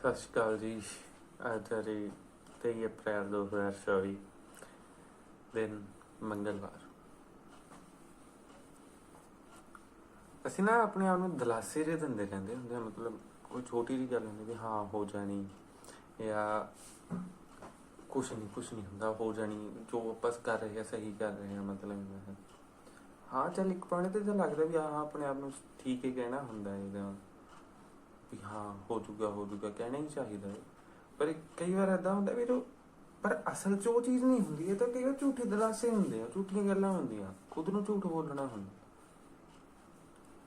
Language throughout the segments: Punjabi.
ਸਤਿ ਸ਼੍ਰੀ ਅਕਾਲ ਜੀ। ਅੱਜ ਹੈ 23 ਅਪ੍ਰੈਲ 2024 ਦਿਨ ਮੰਗਲਵਾਰ। ਅਸੀਂ ਨਾ ਆਪਣੇ ਆਪ ਨੂੰ ਦਲਾਸੇ ਜਿਹੇ ਦਿੰਦੇ ਰਹਿੰਦੇ ਹੁੰਦੇ ਆ ਮਤਲਬ ਕੋਈ ਛੋਟੀ ਜਿਹੀ ਗੱਲ ਹੁੰਦੀ ਵੀ ਹਾਂ, ਹੋ ਜਾਣੀ ਜਾਂ ਕੁਛ ਨਹੀਂ ਕੁਛ ਨਹੀਂ ਹੁੰਦਾ, ਹੋ ਜਾਣੀ, ਜੋ ਆਪਾਂ ਕਰ ਰਹੇ ਆ ਸਹੀ ਕਰ ਰਹੇ ਆ ਮਤਲਬ ਹਾਂ। ਚੱਲ ਇੱਕ ਪੁਆਇੰਟ ਤੇ ਤਾਂ ਲੱਗਦਾ ਵੀ ਹਾਂ, ਆਪਣੇ ਆਪ ਨੂੰ ਠੀਕ ਹੀ ਕਹਿਣਾ ਹੁੰਦਾ ਇਹਦਾ ਵੀ ਹਾਂ, ਹੋ ਜੂਗਾ ਹੋ ਜੂਗਾ, ਕਹਿਣਾ ਹੀ ਚਾਹੀਦਾ ਹੈ। ਪਰ ਕਈ ਵਾਰ ਏਦਾਂ ਹੁੰਦਾ ਵੀ ਉਹ ਪਰ ਅਸਲ 'ਚ ਉਹ ਚੀਜ਼ ਨਹੀਂ ਹੁੰਦੀ। ਇਹ ਤਾਂ ਕਈ ਵਾਰ ਝੂਠੇ ਦਲਾਸੇ ਹੁੰਦੇ ਆ, ਝੂਠੀਆਂ ਗੱਲਾਂ ਹੁੰਦੀਆਂ। ਖੁਦ ਨੂੰ ਝੂਠ ਬੋਲਣਾ ਹੁੰਦਾ।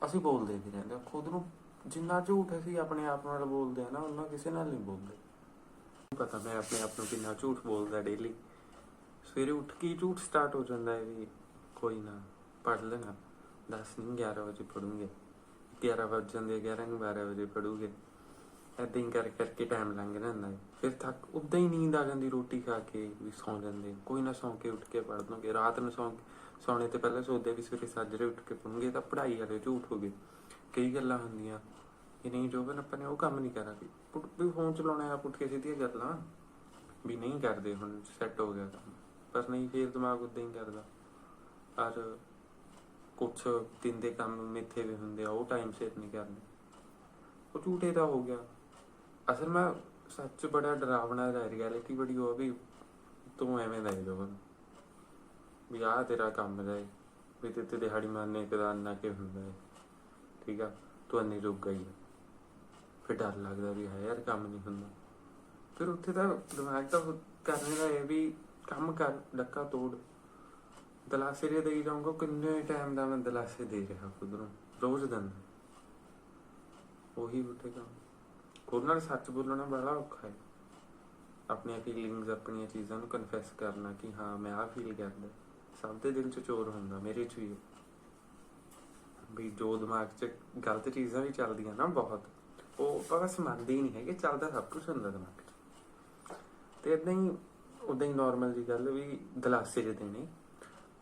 ਅਸੀਂ ਬੋਲਦੇ ਵੀ ਰਹਿੰਦੇ ਖੁਦ ਨੂੰ ਜਿੰਨਾ ਝੂਠ ਅਸੀਂ ਆਪਣੇ ਆਪ ਨਾਲ ਬੋਲਦੇ ਆ ਨਾ, ਉਹਨਾਂ ਕਿਸੇ ਨਾਲ ਨਹੀਂ ਬੋਲਦੇ। ਪਤਾ ਮੈਂ ਆਪਣੇ ਆਪ ਨੂੰ ਕਿੰਨਾ ਝੂਠ ਬੋਲਦਾ ਡੇਲੀ ਸਵੇਰੇ ਉੱਠ ਕੇ ਝੂਠ ਸਟਾਰਟ ਹੋ ਜਾਂਦਾ ਹੈ ਵੀ ਕੋਈ ਨਾ ਪੜ ਲੈਣਾ। 10 ਨਹੀਂ 11 ਵਜੇ ਪੜੂੰਗੇ 11 ਵਜੇ ਜਾਂਦੇ 11 ਨੂੰ 12 ਵਜੇ ਪੜੂਗੇ। ਏਦਾਂ ਹੀ ਕਰ ਕਰਕੇ ਟਾਈਮ ਲੰਘ ਜਾਂਦਾ ਹੈ। ਫਿਰ ਥੱਕ, ਉਦਾਂ ਹੀ ਨੀਂਦ ਆ ਜਾਂਦੀ ਰੋਟੀ ਖਾ ਕੇ ਵੀ ਸੌਂ ਜਾਂਦੇ ਕੋਈ ਨਾ ਸੌਂ ਕੇ ਉੱਠ ਕੇ ਪੜ ਲਵਾਂਗੇ ਰਾਤ ਨੂੰ ਸੌਂ, ਸੌਣੇ ਤੇ ਪਹਿਲਾਂ ਸੋਚਦੇ ਵੀ ਸਵੇਰੇ ਸਾਜਰੇ ਉੱਠ ਕੇ ਪੜੂੰਗੇ ਤਾਂ ਪੜ੍ਹਾਈ ਵਾਲੇ ਝੂਠ ਹੋ ਗਏ। ਕਈ ਗੱਲਾਂ ਹੁੰਦੀਆਂ ਕਿ ਨਹੀਂ ਜੋਬਨ, ਆਪਾਂ ਨੇ ਉਹ ਕੰਮ ਨਹੀਂ ਕਰਾਂਗੇ ਵੀ ਫੋਨ ਚਲਾਉਣਾ ਆ ਪੁੱਟ ਕੇ ਸਿੱਧੀਆਂ ਗੱਲਾਂ। ਵੀ ਨਹੀਂ ਕਰਦੇ ਹੁਣ ਸੈੱਟ ਹੋ ਗਿਆ ਕੰਮ। ਪਰ ਨਹੀਂ, ਫੇਰ ਦਿਮਾਗ ਉਦਾਂ ਹੀ ਕਰਦਾ। ਪਰ ਕੁਛ ਦਿਨ ਦੇ ਕੰਮ ਮਿੱਥੇ ਵੀ ਹੁੰਦੇ ਆ, ਉਹ ਟਾਈਮ ਸਿਰ ਨਹੀਂ ਕਰਨੇ। ਉਹ ਝੂਠੇ ਦਾ ਹੋ ਗਿਆ। ਅਸਲ ਮੈਂ ਸੱਚ ਬੜਾ ਡਰਾਵਣਾ ਹੈ ਰਿਐਲਿਟੀ ਬੜੀ ਉਹ ਵੀ ਤੂੰ ਐਵੇਂ ਦਾ ਹੀ ਜੋਬਨ ਵੀ ਆਹ ਤੇਰਾ ਕੰਮ ਹੈ ਵੀ ਤੇ ਤੇ ਦਿਹਾੜੀ ਮਾਰਨੇ ਕਦਾ ਨਾ ਕਿ ਹੁੰਦਾ ਹੈ। ਠੀਕ ਆ? ਤੂੰ ਅੰਨੇ ਰੁਕ ਗਈ ਫਿਰ ਡਰ ਲੱਗਦਾ ਵੀ ਹੈ ਯਾਰ ਕੰਮ ਨਹੀਂ ਹੁੰਦਾ। ਫਿਰ ਉੱਥੇ ਤਾਂ ਦਿਮਾਗ ਤਾਂ ਕਰਨੇ ਦਾ ਇਹ ਵੀ ਕੰਮ ਕਰ ਡੱਕਾ ਤੋੜ। ਦਲਾਸੇ ਦੇ ਦੇਈ ਜਾਊਂਗਾ, ਕਿੰਨੇ ਟਾਈਮ ਦਾ ਮੈਂ ਦਲਾਸੇ ਦੇ ਰਿਹਾ ਖੁਦ ਨੂੰ ਰੋਜ਼ ਦਿਨ। ਉਹੀ ਉੱਠੇਗਾ ਖੁਦ ਨਾਲ ਸੱਚ ਬੋਲਣਾ ਬੜਾ ਔਖਾ ਹੈ। ਆਪਣੀਆਂ ਫੀਲਿੰਗਸ ਆਪਣੀਆਂ ਚੀਜ਼ਾਂ ਨੂੰ ਕਨਫੈਸ ਕਰਨਾ ਕਿ ਹਾਂ, ਮੈਂ ਆਹ ਫੀਲ ਕਰਦਾ। ਸਭ ਦੇ ਦਿਲ 'ਚ ਚੋਰ ਹੁੰਦਾ, ਮੇਰੇ 'ਚ ਵੀ। ਵੀ ਜੋ ਦਿਮਾਗ 'ਚ ਗਲਤ ਚੀਜ਼ਾਂ ਵੀ ਚੱਲਦੀਆਂ ਨਾ ਬਹੁਤ, ਉਹ ਆਪਾਂ ਬਸ ਮੰਨਦੇ ਹੀ ਨਹੀਂ ਹੈਗੇ, ਚੱਲਦਾ ਸਭ ਕੁਝ ਹੁੰਦਾ ਦਿਮਾਗ 'ਚ। ਤੇ ਇਦਾਂ ਹੀ ਉਦਾਂ ਹੀ ਨਾਰਮਲ ਜੀ ਗੱਲ ਵੀ ਦਲਾਸੇ ਜੇ ਦੇਣੇ।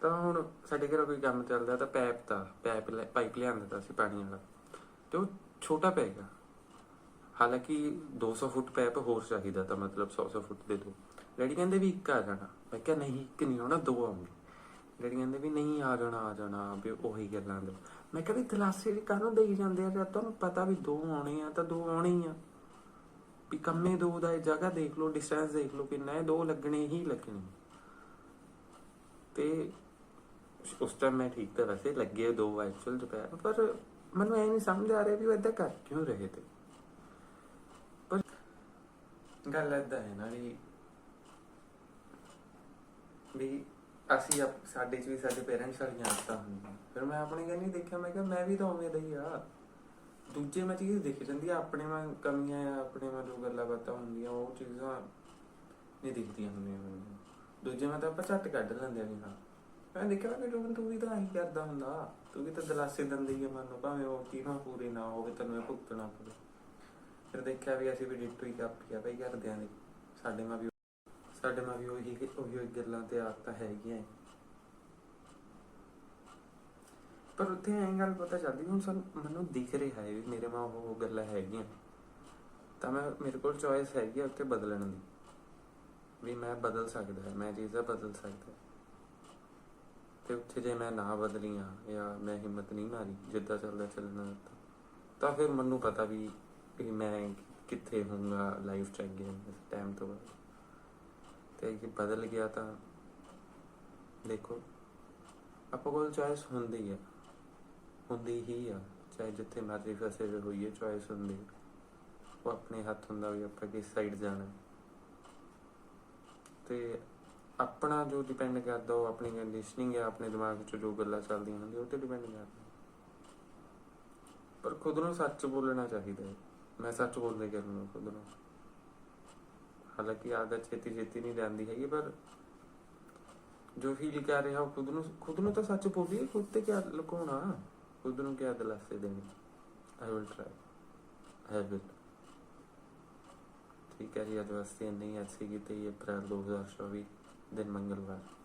ਤਾਂ ਹੁਣ ਸਾਡੇ ਘਰ ਕੋਈ ਕੰਮ ਚੱਲਦਾ ਤਾਂ ਪੈਪ ਦਾ ਪੈਪ ਪਾਈਪ ਲਿਆਂਦਾ ਤਾਂ ਸੀ ਪਾਣੀ ਵਾਲਾ। ਤੇ ਉਹ ਛੋਟਾ ਪੈ ਗਿਆ ਹਾਲਾਂਕਿ 200 ਫੁੱਟ ਪੈਪ ਹੋਰ ਚਾਹੀਦਾ ਤਾਂ ਮਤਲਬ 100 100 ਫੁੱਟ ਦੇ ਦੋ। ਡੈਡੀ ਕਹਿੰਦੇ ਵੀ ਇੱਕ ਆ ਜਾਣਾ। ਮੈਂ ਕਿਹਾ ਨਹੀਂ, ਇੱਕ ਨਹੀਂ ਆਉਣਾ ਦੋ ਆਉਂਗੇ ਡੈਡੀ ਕਹਿੰਦੇ ਵੀ ਨਹੀਂ, ਆ ਜਾਣਾ ਆ ਜਾਣਾ, ਵੀ ਉਹੀ ਗੱਲਾਂ ਦੇ ਮੈਂ ਕਿਹਾ ਵੀ ਗਲਾਸੇ ਕਾਹਨੂੰ ਦੇਈ ਜਾਂਦੇ ਆ? ਜਦ ਤੁਹਾਨੂੰ ਪਤਾ ਵੀ ਦੋ ਆਉਣੇ ਆ ਤਾਂ ਦੋ ਆਉਣੇ ਹੀ ਆ। ਵੀ ਕੰਮੇ ਦੋ ਦਾ ਜਗ੍ਹਾ ਦੇਖ ਲਓ ਡਿਸਟੈਂਸ ਦੇਖ ਲਓ ਕਿੰਨਾ ਹੈ, ਦੋ ਲੱਗਣੇ ਹੀ ਲੱਗਣੇ। ਤੇ ਉਸ ਟਾਈਮ ਮੈਂ ਠੀਕ ਤਾਂ ਵੈਸੇ ਲੱਗੇ ਦੋ ਐਕਚੁਅਲ ਚ ਪਰ ਮੈਨੂੰ ਇਹ ਨਹੀਂ ਸਮਝ ਆ ਰਿਹਾ ਵੀ ਉਹ ਏਦਾਂ ਕਰ ਕਿਉਂ ਰਹੇ ਤੇ। ਪਰ ਗੱਲ ਏਦਾਂ ਹੈ ਨਾ ਵੀ ਵੀ ਅਸੀਂ ਆਪ- ਸਾਡੇ ਚ ਵੀ ਸਾਡੇ ਪੇਰੈਂਟਸ ਵਾਲੀਆਂ ਆਦਤਾਂ ਹੁੰਦੀਆਂ। ਫਿਰ ਮੈਂ ਆਪਣੇ ਕੰਨੀ ਦੇਖਿਆ, ਮੈਂ ਕਿਹਾ ਮੈਂ ਵੀ ਤਾਂ ਉਵੇਂ ਦਾ ਹੀ ਆ। ਦੂਜੇ ਮੈਂ ਚੀਜ਼ ਦਿਖ ਜਾਂਦੀ ਆ, ਆਪਣੇ ਮੈਂ ਕਮੀਆਂ ਆ, ਆਪਣੇ ਮੈਂ ਜੋ ਗੱਲਾਂ ਬਾਤਾਂ ਹੁੰਦੀਆਂ, ਉਹ ਚੀਜ਼ਾਂ ਨਹੀਂ ਦਿਖਦੀਆਂ ਹੁੰਦੀਆਂ ਮੈਨੂੰ। ਦੂਜੇ ਮੈਂ ਤਾਂ ਆਪਾਂ ਝੱਟ ਕੱਢ ਲੈਂਦੇ ਆ ਵੀ ਹਾਂ। ਮੈਂ ਦੇਖਿਆ ਕਿ ਜੋ ਤੂੰ ਵੀ ਤਾਂ ਆਹੀ ਕਰਦਾ ਹੁੰਦਾ। ਤੂੰ ਵੀ ਤਾਂ ਦਲਾਸੇ ਦਿੰਦੀ ਹੀ ਆ ਭਾਵੇਂ ਉਹ ਕੀਮਾ ਪੂਰੀ ਨਾ ਹੋਵੇ, ਤੈਨੂੰ ਇਹ ਭੁਗਤਣਾ ਪਵੇ। ਫਿਰ ਦੇਖਿਆ ਵੀ ਅਸੀਂ ਵੀ ਡਿਟੋ ਹੀ ਕਾਪੀ ਆ, ਬਈ ਕਰਦਿਆਂ ਦੀ। ਸਾਡੇ ਮਾਂ ਵੀ ਸਾਡੇ ਮਾਂ ਵੀ ਉਹੀ ਉਹੀ ਗੱਲਾਂ ਤੇ ਆਦਤਾਂ ਹੈਗੀਆਂ ਪਰ ਉੱਥੇ ਐਂ ਗੱਲ ਪਤਾ ਚੱਲਦੀ, ਹੁਣ ਸਾਨੂੰ ਮੈਨੂੰ ਦਿਖ ਰਿਹਾ ਹੈ ਵੀ ਮੇਰੇ ਮਾਂ ਉਹ ਗੱਲਾਂ ਹੈਗੀਆਂ। ਤਾਂ ਮੈਂ ਮੇਰੇ ਕੋਲ ਚੋਇਸ ਹੈਗੀ ਆ ਬਦਲਣ ਦੀ। ਵੀ ਮੈਂ ਬਦਲ ਸਕਦਾ, ਮੈਂ ਚੀਜ਼ਾਂ ਬਦਲ ਸਕਦਾ। ਤੇ ਉੱਥੇ ਜੇ ਮੈਂ ਨਾ ਬਦਲੀਆਂ ਜਾਂ ਮੈਂ ਹਿੰਮਤ ਨਹੀਂ ਮਾਰੀ, ਜਿੱਦਾਂ ਚੱਲਦਾ ਚੱਲਣਾ ਦਿੱਤਾ ਤਾਂ ਫਿਰ ਮੈਨੂੰ ਪਤਾ ਵੀ ਕਿ ਮੈਂ ਕਿੱਥੇ ਹੋਊਂਗਾ ਲਾਈਫ ਚ ਅੱਗੇ ਇਸ ਟਾਈਮ ਤੋਂ ਬਾਅਦ। ਤੇ ਕਿ ਬਦਲ ਗਿਆ ਤਾਂ ਦੇਖੋ, ਆਪਾਂ ਕੋਲ ਚੋਇਸ ਹੁੰਦੀ ਆ, ਹੁੰਦੀ ਹੀ ਆ, ਚਾਹੇ ਜਿੱਥੇ ਮਰਜ਼ੀ ਫਸੇ ਹੋਏ ਹੋਈਏ ਚੋਇਸ ਹੁੰਦੀ ਉਹ ਆਪਣੇ ਹੱਥ ਹੁੰਦਾ ਵੀ ਆਪਾਂ ਕਿਸ ਸਾਈਡ ਜਾਣਾ। ਤੇ ਆਪਣਾ ਜੋ ਡਿਪੈਂਡ ਕਰਦਾ ਉਹ ਆਪਣੀ ਕੰਡੀਸ਼ਨਿੰਗ ਹੈ ਆਪਣੇ ਦਿਮਾਗ 'ਚ ਜੋ ਗੱਲਾਂ ਚੱਲਦੀਆਂ ਹੁੰਦੀਆਂ, ਉਹ ਤੇ ਡਿਪੈਂਡ ਕਰਦਾ। ਪਰ ਖੁਦ ਨੂੰ ਸੱਚ ਬੋਲਣਾ ਚਾਹੀਦਾ ਹੈ। ਮੈਂ ਸੱਚ ਬੋਲਦੇ ਕਰੂੰਗਾ ਖੁਦ ਨੂੰ? ਹਾਲਾਂਕਿ ਆਦਤ ਛੇਤੀ ਛੇਤੀ ਨਹੀਂ ਜਾਂਦੀ ਹੈਗੀ, ਪਰ ਜੋ ਫੀਲ ਕਰ ਰਿਹਾ ਉਹ ਖੁਦ ਨੂੰ ਖੁਦ ਨੂੰ ਤਾਂ ਸੱਚ ਬੋਲੀਏ ਖੁਦ ਤੇ ਕੀ ਲੁਕਾਉਣਾ? ਖੁਦ ਨੂੰ ਕੀ ਦਿਲਾਸੇ ਦੇਣੇ? I will try I will ਠੀਕ ਹੈ ਜੀ, ਅੱਜ ਵਾਸਤੇ ਨਹੀਂ ਅੱਜ ਸੀਗੀ ਤੇ ਅਪ੍ਰੈਲ 2024 ਦਿਨ ਮੰਗਲਵਾਰ